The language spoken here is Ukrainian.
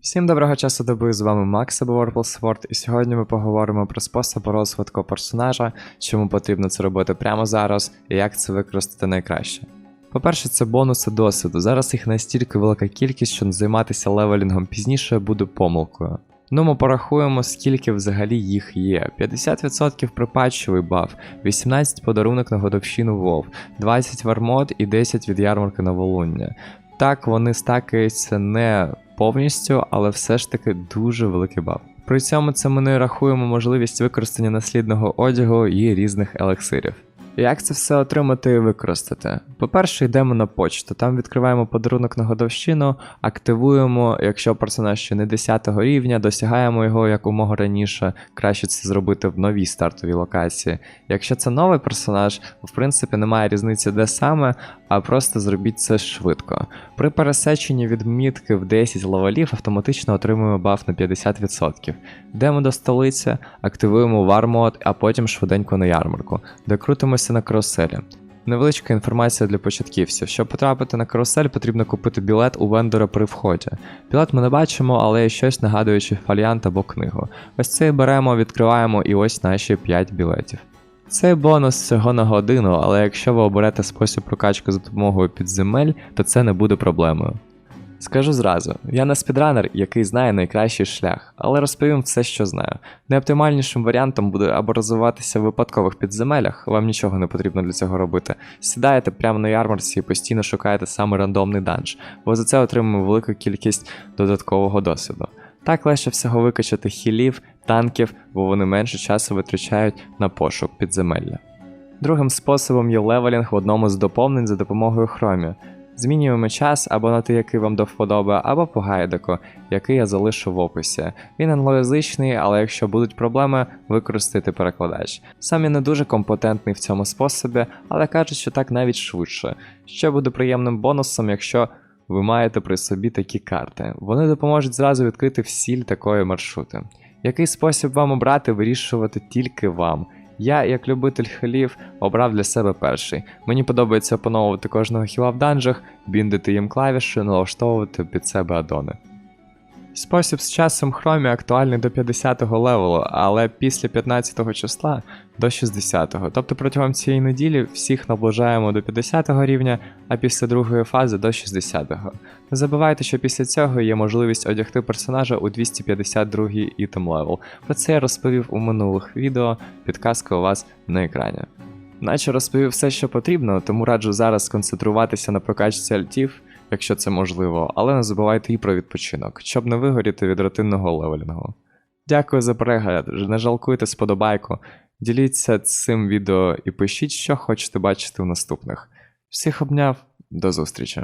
Всім доброго часу доби, з вами Макс або Sword, і сьогодні ми поговоримо про спосіб розвитку персонажа, чому потрібно це робити прямо зараз і як це використати найкраще. По-перше, це бонуси досвіду. Зараз їх настільки велика кількість, що займатися левелінгом пізніше буде помилкою. Ну, ми порахуємо, скільки взагалі їх є. 50% припатчовий баф, 18 подарунок на годовщину Вов, 20 вармод і 10 від ярмарки на волуння. Так, вони стакаються не повністю, але все ж таки дуже великий баф. При цьому це ми не рахуємо можливість використання наслідного одягу і різних елексирів. Як це все отримати і використати? По-перше, йдемо на почту, там відкриваємо подарунок на годовщину, активуємо, якщо персонаж ще не 10 рівня, досягаємо його якомога раніше, краще це зробити в новій стартовій локації. Якщо це новий персонаж, в принципі немає різниці де саме, а просто зробіть це швидко. При пересеченні відмітки в 10 левелів автоматично отримуємо баф на 50%. Йдемо до столиці, активуємо вармод, а потім швиденько на ярмарку, де крутимося на каруселі. Невеличка інформація для початківців. Щоб потрапити на карусель, потрібно купити білет у вендора при вході. Білет ми не бачимо, але є щось нагадуючи фоліант або книгу. Ось цей беремо, відкриваємо і ось наші 5 білетів. Цей бонус всього на годину, але якщо ви оберете спосіб прокачки за допомогою підземель, то це не буде проблемою. Скажу зразу, я не спідранер, який знає найкращий шлях, але розповім все, що знаю. Найоптимальнішим варіантом буде або розвиватися в випадкових підземелях, вам нічого не потрібно для цього робити. Сідаєте прямо на ярмарці і постійно шукаєте саме рандомний данж, бо за це отримуємо велику кількість додаткового досвіду. Так легше всього викачати хілів, танків, бо вони менше часу витрачають на пошук підземелля. Другим способом є левелінг в одному з доповнень за допомогою хромі. Змінюємо час або на той, який вам до вподоби, або по гайдику, який я залишу в описі. Він англоязичний, але якщо будуть проблеми, використайте перекладач. Сам я не дуже компетентний в цьому способі, але кажуть, що так навіть швидше. Ще буде приємним бонусом, якщо ви маєте при собі такі карти. Вони допоможуть зразу відкрити всі такої маршрути. Який спосіб вам обрати, вирішувати тільки вам. Я, як любитель хилів, обрав для себе перший. Мені подобається опановувати кожного хіла в данжах, біндити їм клавіші, налаштовувати під себе адони. Спосіб з часом хромі актуальний до 50-го левелу, але після 15-го числа до 60-го. Тобто протягом цієї неділі всіх наближаємо до 50-го рівня, а після другої фази до 60-го. Не забувайте, що після цього є можливість одягти персонажа у 252-й ітем левел. Про це я розповів у минулих відео, підказка у вас на екрані. Наче розповів все, що потрібно, тому раджу зараз сконцентруватися на прокачці альтів, якщо це можливо, але не забувайте і про відпочинок, щоб не вигоріти від рутинного левелінгу. Дякую за перегляд, не жалкуйте сподобайку, діліться цим відео і пишіть, що хочете бачити в наступних. Всіх обняв, до зустрічі!